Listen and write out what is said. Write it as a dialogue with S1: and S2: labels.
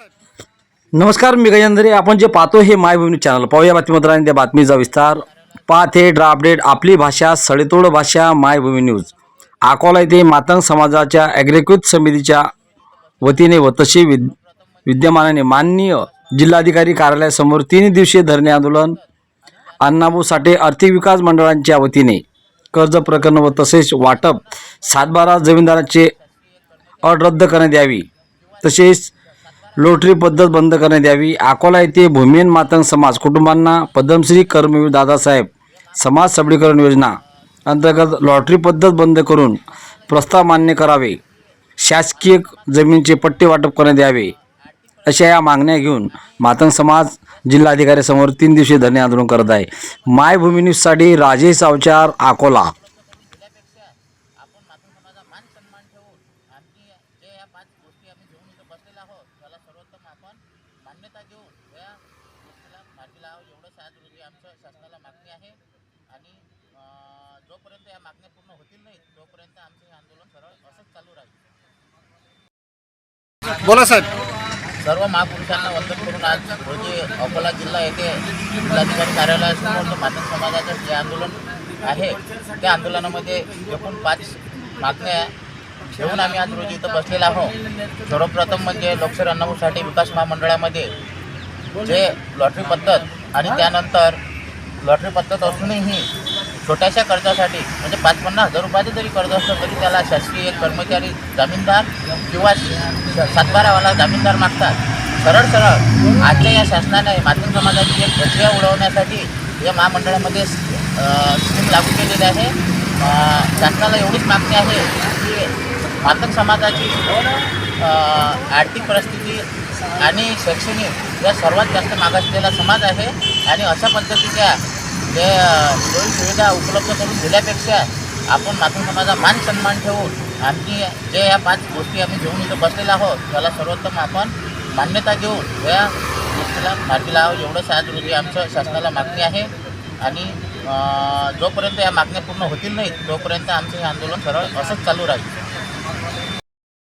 S1: नमस्कार मी गजेंद्रे आपण जे पाहतो हे मायभूमी चॅनल. पाहूया बातमीपत्र त्या बातमीचा विस्तार. पाहते ड्रा अपडेट आपली भाषा सडेतोड भाषा मायभूमी न्यूज. अकोला येथे मातंग समाजाच्या ॲग्रिकृत समितीच्या वतीने व तसे विद विद्यमानाने माननीय जिल्हाधिकारी कार्यालयासमोर तीन दिवसीय धरणे आंदोलन. अण्णाभाऊ साठे आर्थिक विकास मंडळांच्या वतीने कर्ज प्रकरण व तसेच वाटप सातबारा जमीनदाराचे अट रद्द करण्यात यावी. तसेच लोटरी पद्धत बंद करण्यात यावी. अकोला येथे भूमिहीन मातंग समाज कुटुंबांना पद्मश्री कर्मवीर दादासाहेब समाज सबलीकरण योजना अंतर्गत लॉटरी पद्धत बंद करून प्रस्ताव मान्य करावे. शासकीय जमिनीचे पट्टे वाटप करण्यात यावे. अशा या मागण्या घेऊन मातंग समाज जिल्हाधिकाऱ्यासमोर तीन दिवशी धरणे आंदोलन करत आहे. मायभूमी न्यूजसाठी राजेश अवचार अकोला
S2: आपण मातृ समाजा मान सन्मान ठेवून आणखी जे या पाच गोष्टी आम्ही घेऊन इथं बसलेलो आहोत. त्याला सर्वोत्तम आपण मान्यता देऊन या गोष्टीला मार्गी लावावं एवढंच आज रोजी आमचं शासनाला मागणी आहे. आणि जोपर्यंत या मागण्या पूर्ण होतील नाही तोपर्यंत आमचं हे आंदोलन सरळ असंच चालू राहील.
S3: बोला साहेब.
S2: सर्व महापुरुषांना वंदन करून आज रोजी अकोला जिल्हा येथे जिल्हाधिकारी कार्यालयासमोर जे मातंग समाजाचं जे आंदोलन आहे त्या आंदोलनामध्ये एकूण पाच मागण्या घेऊन आम्ही आज रोजी इथं बसलेलो आहोत. सर्वप्रथम म्हणजे लोकशाही अण्णाभाऊसाठी विकास महामंडळामध्ये जे लॉटरी पद्धत आणि त्यानंतर लॉटरी पद्धत असूनही छोट्याशा कर्जासाठी म्हणजे पाच पन्नास हजार रुपयाचं जरी कर्ज असलं तरी त्याला शासकीय कर्मचारी जामीनदार किंवा सातबारावाला जामीनदार मागतात. सरळ सरळ आजच्या या शासनाने माध्यम समाजाची एक प्रक्रिया उडवण्यासाठी या महामंडळामध्ये स्कीम लागू केलेली आहे. शासनाला एवढीच मागणी आहे की मातक समाजाची आर्थिक परिस्थिती आणि शैक्षणिक या सर्वात जास्त मागासलेला समाज आहे. आणि अशा पद्धतीच्या जे अं, सोयी सुविधा उपलब्ध करून दिल्यापेक्षा आपण मातृ समाजा मान सन्मान ठेवून आमची जे या पाच गोष्टी आम्ही घेऊन इथं बसलेलो आहोत त्याला सर्वोत्तम आपण मान्यता देऊन या गोष्टीला मार्गी लावावं एवढंच आज रोजी आमचं शासनाला मागणी आहे. आणि जोपर्यंत या मागण्या पूर्ण होतील नाही तोपर्यंत आमचं हे आंदोलन सरळ असंच चालू राहील.